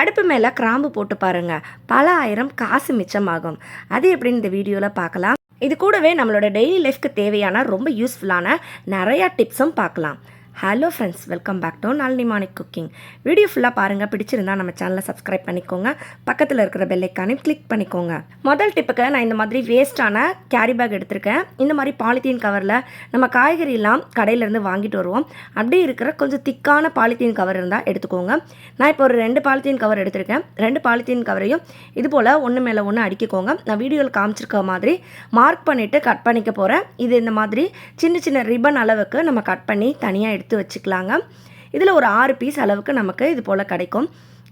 அடுப்பு மேலே கிராம்பு போட்டு பாருங்கள் பல ஆயிரம் காசு மிச்சமாகும். அது எப்படின்னு இந்த வீடியோவில் பார்க்கலாம்? இது கூடவே நம்மளோட டெய்லி லைஃப்க்கு தேவையான ரொம்ப யூஸ்ஃபுல்லான நிறையா டிப்ஸும் பார்க்கலாம். Hello friends welcome back to Nalini morning cooking video ஃபுல்லாக பாருங்கள் பிடிச்சிருந்தா நம்ம சேனலை சப்ஸ்கிரைப் பண்ணிக்கோங்க. பக்கத்தில் இருக்கிற பெல்லைக்கானே கிளிக் பண்ணிக்கோங்க. முதல் டிப்புக்கு நான் இந்த மாதிரி வேஸ்ட்டான கேரி பேக் எடுத்திருக்கேன். இந்த மாதிரி பாலித்தீன் கவரில் நம்ம காய்கறிலாம் கடையிலேருந்து வாங்கிட்டு வருவோம். அப்படியே இருக்கிற கொஞ்சம் திக்கான பாலித்தீன் கவர் இருந்தால் எடுத்துக்கோங்க. நான் இப்போ ஒரு ரெண்டு பாலித்தீன் கவர் எடுத்திருக்கேன். ரெண்டு பாலித்தீன் கவரையும் இது போல் ஒன்று மேலே ஒன்று அடிக்கிக்கோங்க. நான் வீடியோவில் காமிச்சிருக்க மாதிரி மார்க் பண்ணிவிட்டு கட் பண்ணிக்க போகிறேன் இது இந்த மாதிரி சின்ன சின்ன ரிப்பன் அளவுக்கு நம்ம கட் பண்ணி தனியாக எடுத்து வச்சுக்கலாங்க. இதில் ஒரு ஆறு பீஸ் அளவுக்கு நமக்கு இது போல் கிடைக்கும்.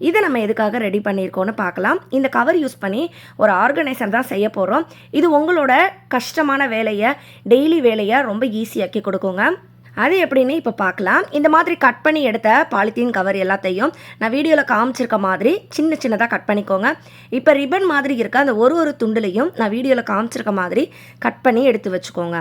இதை நம்ம எதுக்காக ரெடி பண்ணியிருக்கோன்னு பார்க்கலாம். இந்த கவர் யூஸ் பண்ணி ஒரு ஆர்கனைசர் தான் செய்ய போகிறோம் இது உங்களோட கஷ்டமான வேலையை டெய்லி வேலையை ரொம்ப ஈஸியாக்கி கொடுக்குங்க. அது எப்படின்னு இப்போ பார்க்கலாம். இந்த மாதிரி கட் பண்ணி எடுத்த பாலித்தீன் கவர் எல்லாத்தையும் நான் வீடியோவில் காமிச்சிருக்க மாதிரி சின்ன சின்னதாக கட் பண்ணிக்கோங்க. இப்போ ரிப்பன் மாதிரி இருக்க அந்த ஒரு ஒரு துண்டுலையும் நான் வீடியோவில் காமிச்சிருக்க மாதிரி கட் பண்ணி எடுத்து வச்சுக்கோங்க.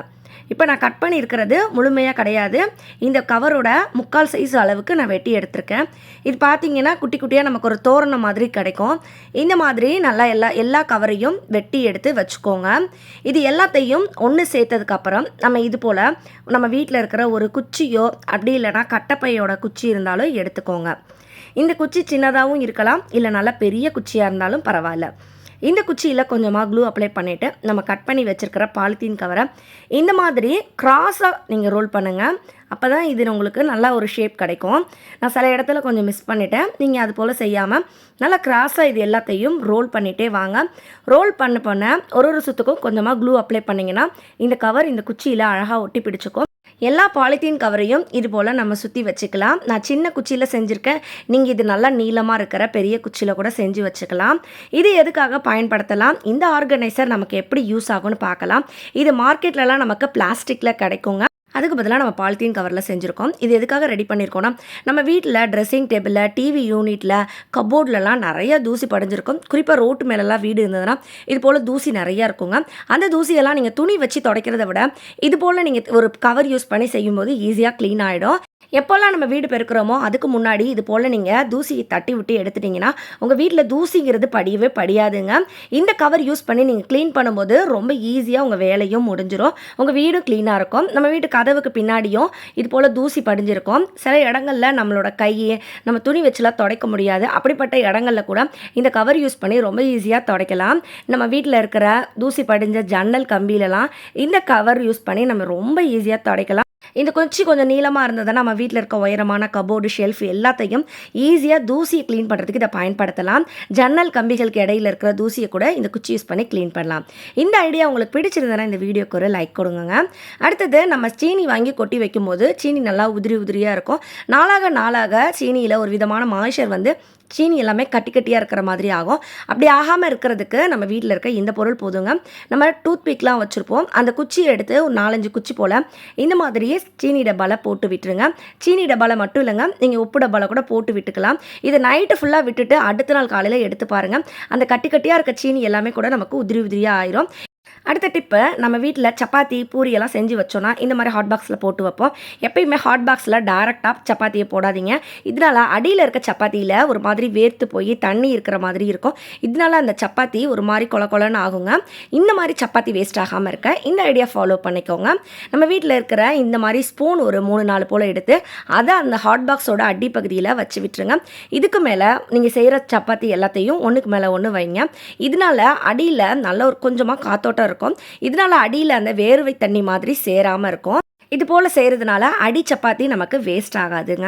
இப்போ நான் கட் பண்ணியிருக்கிறது முழுமையாக கிடையாது. இந்த கவரோட முக்கால் சைஸ் அளவுக்கு நான் வெட்டி எடுத்திருக்கேன். இது பார்த்தீங்கன்னா குட்டி குட்டியாக நமக்கு ஒரு தோரணம் மாதிரி கிடைக்கும். இந்த மாதிரி நல்லா எல்லா எல்லா கவரையும் வெட்டி எடுத்து வச்சுக்கோங்க. இது எல்லாத்தையும் ஒன்று சேர்த்ததுக்கப்புறம் நம்ம இது போல் நம்ம வீட்டில் இருக்கிற ஒரு குச்சியோ அப்படி இல்லைனா கட்டப்பையோட குச்சி இருந்தாலும் எடுத்துக்கோங்க. இந்த குச்சி சின்னதாகவும் இருக்கலாம் இல்லை நல்லா பெரிய குச்சியாக இருந்தாலும் பரவாயில்ல. இந்த குச்சியில் கொஞ்சமாக க்ளூ அப்ளை பண்ணிவிட்டு நம்ம கட் பண்ணி வச்சுருக்கிற பாலித்தீன் கவரை இந்த மாதிரி க்ராஸாக நீங்கள் ரோல் பண்ணுங்கள் அப்போ தான் இது உங்களுக்கு நல்லா ஒரு ஷேப் கிடைக்கும். நான் சில இடத்துல கொஞ்சம் மிஸ் பண்ணிட்டேன். நீங்கள் அது போல் செய்யாமல் நல்லா க்ராஸாக இது எல்லாத்தையும் ரோல் பண்ணிகிட்டே வாங்க. ரோல் பண்ண பண்ண ஒரு ஒரு சுத்துக்கும் கொஞ்சமாக க்ளூ அப்ளை பண்ணிங்கன்னா இந்த கவர் இந்த குச்சியில் அழகாக ஒட்டி பிடிச்சிக்கும். எல்லா பாலித்தீன் கவரையும் இது போல் நம்ம சுற்றி வச்சுக்கலாம். நான் சின்ன குச்சியில் செஞ்சுருக்கேன் நீங்கள் இது நல்லா நீளமாக இருக்கிற பெரிய குச்சியில் கூட செஞ்சு வச்சுக்கலாம். இது எதுக்காக பயன்படுத்தலாம்? இந்த ஆர்கனைசர் நமக்கு எப்படி யூஸ் ஆகும்னு பார்க்கலாம். இது மார்க்கெட்லலாம் நமக்கு பிளாஸ்டிக்கில் கிடைக்குங்க. அதுக்கு பதிலாக நம்ம பாலித்தீன் கவரில் செஞ்சுருக்கோம். இது எதுக்காக ரெடி பண்ணியிருக்கோம்னா நம்ம வீட்டில் ட்ரெஸ்ஸிங் டேபிளில் டிவி யூனிட்டில் கபோர்ட்லலாம் நிறைய தூசி படைஞ்சிருக்கும். குறிப்பாக ரோட்டு மேலெல்லாம் வீடு இருந்ததுன்னா இது போல் தூசி நிறையா இருக்குங்க. அந்த தூசியெல்லாம் நீங்கள் துணி வச்சு துடைக்கிறத விட இது போல் நீங்கள் ஒரு கவர் யூஸ் பண்ணி செய்யும்போது ஈஸியாக க்ளீன் ஆகிடும் எப்போல்லாம் நம்ம வீடு பெருக்கிறோமோ அதுக்கு முன்னாடி இது போல் நீங்கள் தூசியை தட்டி விட்டு எடுத்துட்டிங்கன்னா உங்கள் வீட்டில் தூசிங்கிறது படியவே படியாதுங்க. இந்த கவர் யூஸ் பண்ணி நீங்கள் க்ளீன் பண்ணும்போது ரொம்ப ஈஸியாக உங்கள் வேலையும் முடிஞ்சிடும் உங்கள் வீடும் க்ளீனாக இருக்கும். நம்ம வீட்டு கதவுக்கு பின்னாடியும் இது போல் தூசி படிஞ்சிருக்கும். சில இடங்களில் நம்மளோட கையை நம்ம துணி வச்சுலாம் துடைக்க முடியாது. அப்படிப்பட்ட இடங்களில் கூட இந்த கவர் யூஸ் பண்ணி ரொம்ப ஈஸியாக துடைக்கலாம். நம்ம வீட்டில் இருக்கிற தூசி படிஞ்ச ஜன்னல் கம்பியிலலாம் இந்த கவர் யூஸ் பண்ணி நம்ம ரொம்ப ஈஸியாக துடைக்கலாம். இந்த குச்சி கொஞ்சம் நீளமாக இருந்ததுன்னா நம்ம வீட்டில் இருக்க உயரமான கபோர்டு ஷெல்ஃப் எல்லாத்தையும் ஈஸியாக தூசியை க்ளீன் பண்ணுறதுக்கு இதை பயன்படுத்தலாம். ஜன்னல் கம்பிகளுக்கு இடையில இருக்கிற தூசியை கூட இந்த குச்சி யூஸ் பண்ணி க்ளீன் பண்ணலாம். இந்த ஐடியா உங்களுக்கு பிடிச்சிருந்தனா இந்த வீடியோக்கு ஒரு லைக் கொடுங்க அடுத்தது நம்ம சீனி வாங்கி கொட்டி வைக்கும்போது சீனி நல்லா உதிரி உதிரியாக இருக்கும். நாளாக நாளாக சீனியில் ஒரு விதமான மாய்ச்சர் வந்து சீனி எல்லாமே கட்டி கட்டியாக இருக்கிற மாதிரி ஆகும். அப்படி ஆகாமல் இருக்கிறதுக்கு நம்ம வீட்டில் இருக்க இந்த பொருள் போதுங்க. நம்ம டூத் பிக்லாம் வச்சுருப்போம். அந்த குச்சியை எடுத்து ஒரு நாலஞ்சு குச்சி போல் இந்த மாதிரியே சீனி டப்பாவில் போட்டு விட்டுருங்க. சீனி டப்பாவில் மட்டும் இல்லைங்க நீங்கள் உப்பு டப்பாவில் கூட போட்டு விட்டுக்கலாம். இதை நைட்டு ஃபுல்லாக விட்டுட்டு அடுத்த நாள் காலையில் எடுத்து பாருங்கள் அந்த கட்டி கட்டியாக இருக்க சீனி எல்லாமே கூட நமக்கு உதிரி உதிரியாக ஆயிரும். அடுத்த டிப்பு நம்ம வீட்டில் சப்பாத்தி பூரி எல்லாம் செஞ்சு வச்சோன்னா இந்த மாதிரி ஹாட் பாக்ஸில் போட்டு வைப்போம். எப்பயுமே ஹாட் பாக்ஸில் டேரெக்டாக சப்பாத்தியை போடாதீங்க. இதனால் அடியில் இருக்க சப்பாத்தியில் ஒரு மாதிரி வேர்த்து போய் தண்ணி இருக்கிற மாதிரி இருக்கும். இதனால் அந்த சப்பாத்தி ஒரு மாதிரி கொல கொலன்னு ஆகுங்க. இந்த மாதிரி சப்பாத்தி வேஸ்ட் ஆகாமல் இருக்க இந்த ஐடியா ஃபாலோ பண்ணிக்கோங்க. நம்ம வீட்டில் இருக்கிற இந்த மாதிரி ஸ்பூன் ஒரு மூணு நாலு போல் எடுத்து அதை அந்த ஹாட் பாக்ஸோட அடி பகுதியில் வச்சு விட்டுருங்க. இதுக்கு மேலே நீங்கள் செய்கிற சப்பாத்தி எல்லாத்தையும் ஒன்றுக்கு மேலே ஒன்று வைங்க. இதனால் அடியில் நல்ல ஒரு கொஞ்சமாக காத்தோட்டம் இருக்கும். இதனால் அடியில் அந்த வேர்வை தண்ணி மாதிரி சேராமல் இருக்கும். இது போல் செய்கிறதுனால அடி சப்பாத்தி நமக்கு வேஸ்ட் ஆகாதுங்க.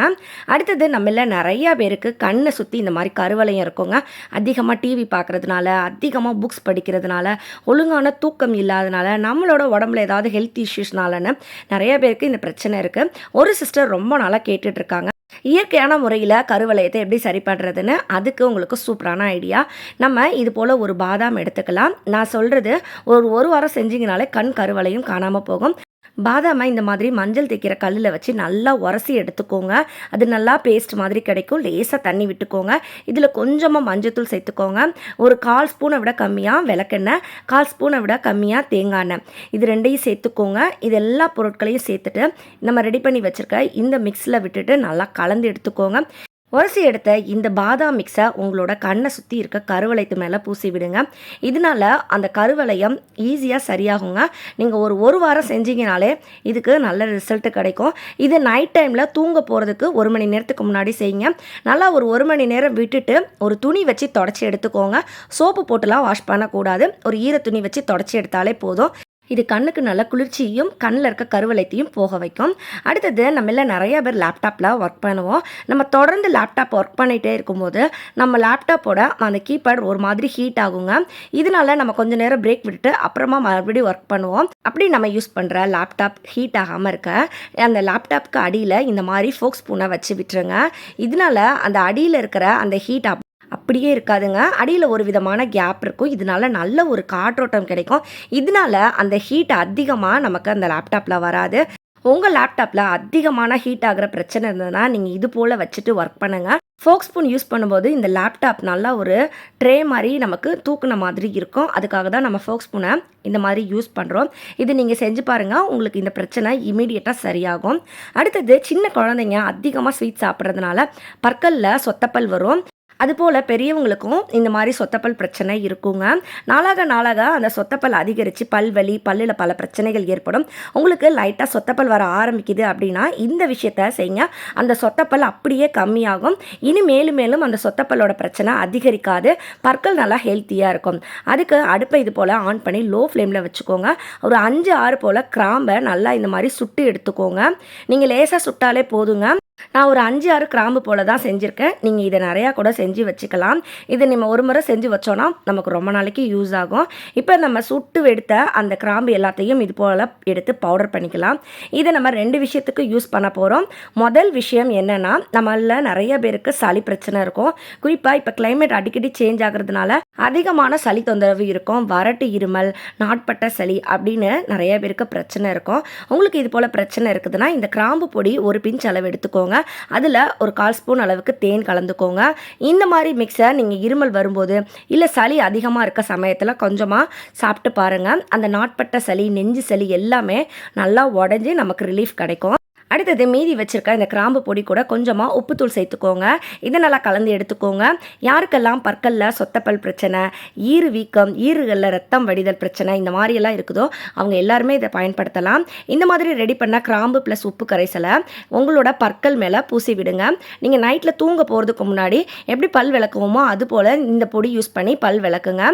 அடுத்தது நம்மள நிறையா பேருக்கு கண்ணை சுற்றி இந்த மாதிரி கருவலையும் இருக்குங்க. அதிகமாக டிவி பார்க்குறதுனால அதிகமாக புக்ஸ் படிக்கிறதுனால ஒழுங்கான தூக்கம் இல்லாதனால நம்மளோட உடம்புல ஏதாவது ஹெல்த் இஷ்யூஸ்னாலன்னு நிறைய பேருக்கு இந்த பிரச்சனை இருக்குது ஒரு சிஸ்டர் ரொம்ப நாளாக கேட்டுட்ருக்காங்க இயற்கையான முறையில் கருவளையத்தை எப்படி சரி பண்ணுறதுன்னு அதுக்கு உங்களுக்கு சூப்பரான ஐடியா நம்ம இது போல் ஒரு பாதாம் எடுத்துக்கலாம். நான் சொல்கிறது ஒரு ஒரு வாரம் செஞ்சிங்கனாலே கண் கருவளையும் காணாமல் போகும். பாதாமை இந்த மாதிரி மஞ்சள் தேய்க்கிற கல்லில் வச்சு நல்லா உரசி எடுத்துக்கோங்க. அது நல்லா பேஸ்ட் மாதிரி கிடைக்கும். லேசாக தண்ணி விட்டுக்கோங்க. இதில் கொஞ்சமாக மஞ்சத்தூள் சேர்த்துக்கோங்க. ஒரு கால் ஸ்பூனை விட கம்மியாக விளக்கெண்ணெய் கால் ஸ்பூனை விட கம்மியாக தேங்காய் எண்ணெய். இது ரெண்டையும் சேர்த்துக்கோங்க. இது எல்லா பொருட்களையும் சேர்த்துட்டு நம்ம ரெடி பண்ணி வச்சுருக்க இந்த மிக்ஸில் விட்டுட்டு நல்லா கலந்து எடுத்துக்கோங்க. உரசி எடுத்த இந்த பாதாம் மிக்ஸை உங்களோட கண்ணை சுற்றி இருக்க கருவளையத்து மேலே பூசி விடுங்க. இதனால அந்த கருவளையம் ஈஸியாக சரியாகுங்க. நீங்கள் ஒரு ஒரு வாரம் செஞ்சீங்கனாலே இதுக்கு நல்ல ரிசல்ட்டு கிடைக்கும். இது நைட் டைமில் தூங்க போகிறதுக்கு ஒரு மணி நேரத்துக்கு முன்னாடி செய்யுங்க. நல்லா ஒரு ஒரு மணி நேரம் விட்டுட்டு ஒரு துணி வச்சு தொடச்சி எடுத்துக்கோங்க. சோப்பு போட்டுலாம் வாஷ் பண்ணக்கூடாது. ஒரு ஈர துணி வச்சு தொடச்சி எடுத்தாலே போதும். இது கண்ணுக்கு நல்ல குளிர்ச்சியும் கண்ணில் இருக்க கருவளைத்தையும் போக வைக்கும். அடுத்தது நம்ம எல்லாம் நிறைய பேர் லேப்டாப்பில் ஒர்க் பண்ணுவோம். நம்ம தொடர்ந்து லேப்டாப் ஒர்க் பண்ணிகிட்டே இருக்கும்போது நம்ம லேப்டாப்போட அந்த கீபேட் ஒரு மாதிரி ஹீட் ஆகுங்க. இதனால நம்ம கொஞ்ச நேரம் பிரேக் விட்டுட்டு அப்புறமா மறுபடியும் ஒர்க் பண்ணுவோம். அப்படி நம்ம யூஸ் பண்ணுற லேப்டாப் ஹீட் ஆகாமல் இருக்க அந்த லேப்டாப்க்கு அடியில் இந்த மாதிரி ஃபோக் ஸ்பூனை வச்சு விட்டுருங்க. இதனால அந்த அடியில் இருக்கிற அந்த ஹீட் அப்படியே இருக்காதுங்க. அடியில் ஒரு விதமான கேப் இருக்கும். இதனால நல்ல ஒரு காற்றோட்டம் கிடைக்கும். இதனால அந்த ஹீட் அதிகமாக நமக்கு அந்த லேப்டாப்பில் வராது. உங்கள் லேப்டாப்பில் அதிகமான ஹீட் ஆகிற பிரச்சனை இருந்ததுன்னா நீங்கள் இது போல் வச்சுட்டு ஒர்க் பண்ணுங்கள் ஃபோக் ஸ்பூன் யூஸ் பண்ணும்போது இந்த லேப்டாப் நல்லா ஒரு ட்ரே மாதிரி நமக்கு தூக்குன மாதிரி இருக்கும். அதுக்காக தான் நம்ம ஃபோக் ஸ்பூனை இந்த மாதிரி யூஸ் பண்ணுறோம் இது நீங்கள் செஞ்சு பாருங்கள் உங்களுக்கு இந்த பிரச்சனை இமீடியட்டாக சரியாகும். அடுத்தது சின்ன குழந்தைங்க அதிகமாக ஸ்வீட் சாப்பிட்றதுனால பற்களில் சொத்தப்பல் வரும். அதுபோல் பெரியவங்களுக்கும் இந்த மாதிரி சொத்தப்பல் பிரச்சனை இருக்குங்க. நாளாக நாளாக அந்த சொத்தப்பல் அதிகரித்து பல்வலி பல்லில் பல பிரச்சனைகள் ஏற்படும். உங்களுக்கு லைட்டாக சொத்தப்பல் வர ஆரம்பிக்குது அப்படின்னா இந்த விஷயத்த செய்யுங்க. அந்த சொத்தப்பல் அப்படியே கம்மியாகும். இனி மேலும் மேலும் அந்த சொத்தப்பலோட பிரச்சனை அதிகரிக்காது. பற்கள் நல்லா ஹெல்த்தியாக இருக்கும். அதுக்கு அடுப்பை இது போல் ஆன் பண்ணி லோ ஃப்ளேமில் வச்சுக்கோங்க. ஒரு அஞ்சு ஆறு போல் கிராம்பை நல்லா இந்த மாதிரி சுட்டு எடுத்துக்கோங்க. நீங்கள் லேசாக சுட்டாலே போதுங்க. நான் ஒரு அஞ்சு ஆறு கிராம்பு போல் தான் செஞ்சுருக்கேன். நீங்கள் இதை நிறையா கூட செஞ்சு வச்சுக்கலாம். இது நம்ம ஒரு முறை செஞ்சு வச்சோன்னா நமக்கு ரொம்ப நாளைக்கு யூஸ் ஆகும். இப்போ நம்ம சுட்டு எடுத்த அந்த கிராம்பு எல்லாத்தையும் இது போல் எடுத்து பவுடர் பண்ணிக்கலாம். இதை நம்ம ரெண்டு விஷயத்துக்கு யூஸ் பண்ண போகிறோம் முதல் விஷயம் என்னென்னா நம்மளில் நிறைய பேருக்கு சளி பிரச்சனை இருக்கும். குறிப்பாக இப்போ கிளைமேட் அடிக்கடி சேஞ்ச் ஆகிறதுனால அதிகமான சளி தொந்தரவு இருக்கும். வறட்டு இருமல் நாட்பட்ட சளி அப்படின்னு நிறைய பேருக்கு பிரச்சனை இருக்கும். உங்களுக்கு இது போல் பிரச்சனை இருக்குதுன்னா இந்த கிராம்பு பொடி ஒரு பிஞ்ச் அளவு எடுத்துக்கோங்க. எடுத்துக்கோங்க அதில் ஒரு கால் ஸ்பூன் அளவுக்கு தேன் கலந்துக்கோங்க. இந்த மாதிரி மிக்சர் நீங்கள் இருமல் வரும்போது இல்லை சளி அதிகமாக இருக்க சமயத்தில் கொஞ்சமாக சாப்பிட்டு பாருங்கள் அந்த நாட்பட்ட சளி நெஞ்சு சளி எல்லாமே நல்லா உடஞ்சி நமக்கு ரிலீஃப் கிடைக்கும். அடுத்தது மீதி வச்சுருக்க இந்த கிராம்பு பொடி கூட கொஞ்சமாக உப்புத்தூள் சேர்த்துக்கோங்க. இதை நல்லா கலந்து எடுத்துக்கோங்க. யாருக்கெல்லாம் பற்களில் சொத்தப்பல் பிரச்சனை ஈறு வீக்கம் ஈறுகளில் ரத்தம் வடிதல் பிரச்சனை இந்த மாதிரியெல்லாம் இருக்குதோ அவங்க எல்லாருமே இதை பயன்படுத்தலாம். இந்த மாதிரி ரெடி பண்ண கிராம்பு ப்ளஸ் உப்பு கரைசலை உங்களோட பற்கள் மேலே பூசி விடுங்க. நீங்கள் நைட்டில் தூங்க போகிறதுக்கு முன்னாடி எப்படி பல் விளக்குவோமோ அது போல் இந்த பொடி யூஸ் பண்ணி பல் விளக்குங்க.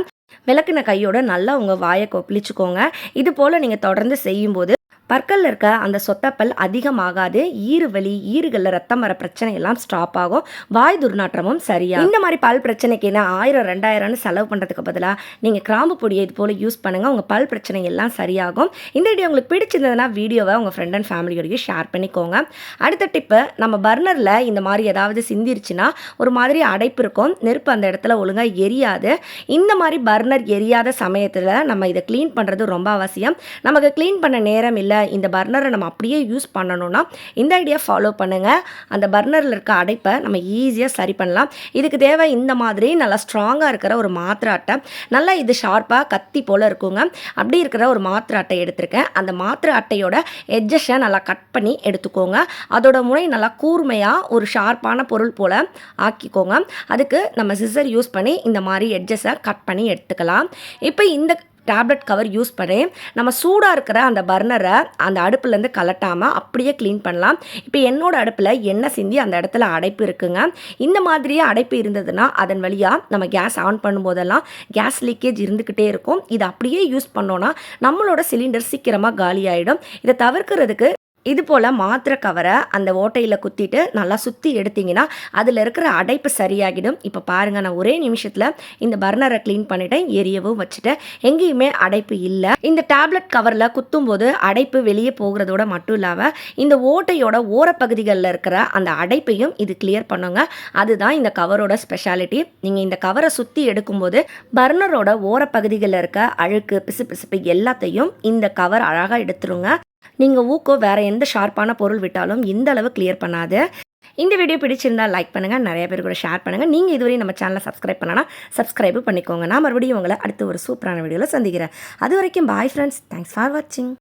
விளக்குன கையோட நல்லா உங்கள் வாயை கொப்பளிச்சுக்கோங்க இது போல் நீங்கள் தொடர்ந்து செய்யும்போது பற்களில் இருக்க அந்த சொத்தப்பல் அதிகமாகாது. ஈறு வலி ஈறுகளில் ரத்தம் வர பிரச்சனை எல்லாம் ஸ்டாப் ஆகும். வாய் துர்நாற்றமும் சரியா இந்த மாதிரி பல் பிரச்சனைக்கு என்ன ஆயிரம் ரெண்டாயிரம்னு செலவு பண்ணுறதுக்கு பதிலாக நீங்கள் கிராம்பு பொடியை இது போல் யூஸ் பண்ணுங்கள் உங்கள் பல் பிரச்சனை எல்லாம் சரியாகும். இந்த வீடியோ உங்களுக்கு பிடிச்சிருந்ததுன்னா வீடியோவை உங்கள் ஃப்ரெண்ட் அண்ட் ஃபேமிலியோடையும் ஷேர் பண்ணிக்கோங்க. அடுத்த டிப்பு நம்ம பர்னரில் இந்த மாதிரி ஏதாவது சிந்திருச்சுன்னா ஒரு மாதிரி அடைப்பு இருக்கும். நெருப்பு அந்த இடத்துல ஒழுங்காக எரியாது. இந்த மாதிரி பர்னர் எரியாத சமயத்தில் நம்ம இதை க்ளீன் பண்ணுறது ரொம்ப அவசியம். நமக்கு க்ளீன் பண்ண நேரம் இல்லை இந்த பர்னரை நம்ம அப்படியே யூஸ் பண்ணணும்னா இந்த ஐடியா ஃபாலோ பண்ணுங்கள் அந்த பர்னரில் இருக்க அடைப்பை நம்ம ஈஸியாக சரி பண்ணலாம். இதுக்கு தேவை இந்த மாதிரி நல்லா ஸ்ட்ராங்காக இருக்கிற ஒரு மாத்திரை அட்டை. நல்லா இது ஷார்ப்பாக கத்தி போல் இருக்குங்க. அப்படி இருக்கிற ஒரு மாத்திரை அட்டை எடுத்திருக்கேன். அந்த மாத்திரை அட்டையோட எட்ஜஸை நல்லா கட் பண்ணி எடுத்துக்கோங்க. அதோட முனை நல்லா கூர்மையாக ஒரு ஷார்ப்பான பொருள் போல் ஆக்கிக்கோங்க. அதுக்கு நம்ம சிசர் யூஸ் பண்ணி இந்த மாதிரி எட்ஜஸை கட் பண்ணி எடுத்துக்கலாம். இப்போ இந்த டேப்லெட் கவர் யூஸ் பண்ணி நம்ம சூடாக இருக்கிற அந்த பர்னரை அந்த அடுப்புலேருந்து கலட்டாமல் அப்படியே க்ளீன் பண்ணலாம். இப்போ என்னோடய அடுப்பில் எண்ணெய் சிந்தி அந்த இடத்துல அடைப்பு இருக்குங்க. இந்த மாதிரியே அடைப்பு இருந்ததுன்னா அதன் வழியாக நம்ம கேஸ் ஆன் பண்ணும்போதெல்லாம் கேஸ் லீக்கேஜ் இருந்துக்கிட்டே இருக்கும். இதை அப்படியே யூஸ் பண்ணோன்னா நம்மளோட சிலிண்டர் சீக்கிரமாக காலி ஆகிடும் இதை தவிர்க்கிறதுக்கு இது போல் மாத்திரை கவரை அந்த ஓட்டையில் குத்திட்டு நல்லா சுற்றி எடுத்திங்கன்னா அதில் இருக்கிற அடைப்பு சரியாகிடும். இப்போ பாருங்கள் நான் ஒரே நிமிஷத்தில் இந்த பர்னரை க்ளீன் பண்ணிட்டேன் எரியவும் வச்சுட்டேன். எங்கேயுமே அடைப்பு இல்லை. இந்த டேப்லெட் கவரில் குத்தும்போது அடைப்பு வெளியே போகிறதோட மட்டும் இல்லாமல் இந்த ஓட்டையோட ஓரப்பகுதிகளில் இருக்கிற அந்த அடைப்பையும் இது கிளியர் பண்ணுங்க. அதுதான் இந்த கவரோட ஸ்பெஷாலிட்டி நீங்கள் இந்த கவரை சுற்றி எடுக்கும்போது பர்னரோட ஓரப்பகுதிகளில் இருக்க அழுக்கு பிசு பிசுப்பு எல்லாத்தையும் இந்த கவர் அழகாக எடுத்துருங்க. நீங்கள் ஊக்கோ வேறு எந்த ஷார்ப்பான பொருள் விட்டாலும் இந்த அளவு கிளியர் பண்ணாது. இந்த வீடியோ பிடிச்சிருந்தால் லைக் பண்ணுங்கள் நிறைய பேர் கூட ஷேர் பண்ணுங்கள் நீங்கள் இதுவரை நம்ம சேனலை சப்ஸ்கிரைப் பண்ணனா சப்ஸ்கிரைப் பண்ணிக்கோங்க. நான் மறுபடியும் உங்களை அடுத்து ஒரு சூப்பரான வீடியோவில் சந்திக்கிறேன். அது வரைக்கும் பாய் ஃப்ரெண்ட்ஸ் தேங்க்ஸ் ஃபார் வாட்சிங்